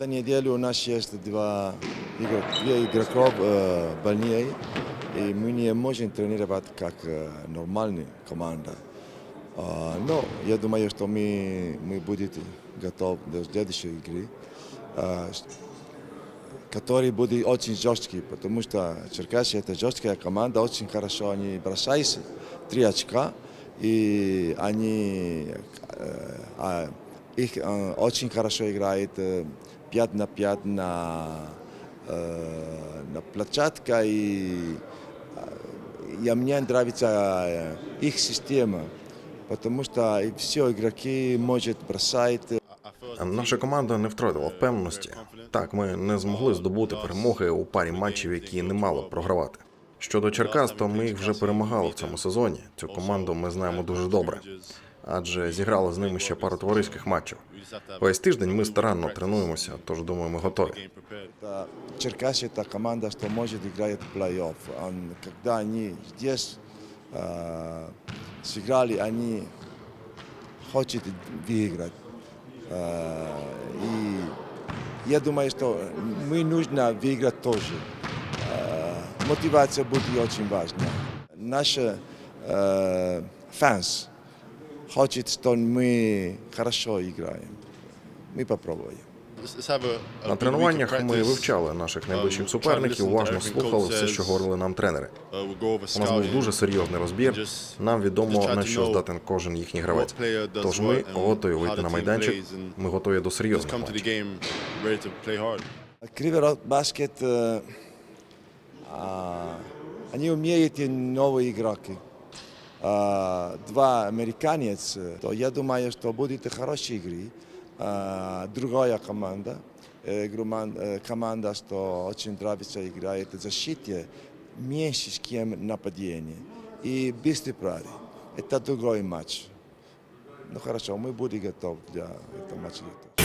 На неделю у нас есть два, две игроков э, больнее, и мы не можем тренировать как э, нормальная команда. А, но я думаю, что мы, мы будем готовы до следующей игры, с- который будет очень жесткий, потому что Черкасия это жесткая команда, очень хорошо они бросаются, три очка, и они э, а, их э, очень хорошо играет э, 5 на 5 на, э, на площадке, и я, мне нравится э, их система, потому что все игроки может бросать Наша команда не втратила впевненості. Так, ми не змогли здобути перемоги у парі матчів, які не мали б програвати. Щодо Черкас, то ми їх вже перемагали в цьому сезоні. Цю команду ми знаємо дуже добре, адже зіграли з ними ще пару товариських матчів. Весь тиждень ми старанно тренуємося, тож думаю, ми готові. Это Черкасия это команда, что может играть в плей-офф. Он- Когда они здесь э, сыграли, они хотят выиграть. Э, и я думаю, что мы нужно выиграть тоже. Э, мотивация будет очень важна. Наши э, фанс хочет, что мы хорошо играем. Мы попробуем. На тренуваннях ми вивчали наших найближчих суперників, уважно слухали все, що говорили нам тренери. У нас був дуже серйозний розбір. Нам відомо на що здатен кожен їхній гравець. Тож ми готові вийти на майданчик. Ми готові до серйозних матчів. Кривий Рог баскет, э, а, они умеют два американец, э, то я думаю, что будет хорошие игры. А, другая команда, э, груман- э, команда, что очень нравится играет в защите, меньше с кем нападение. И быстрый пари. Это другой матч. Ну хорошо, мы будем готовы для этого матча. готовы.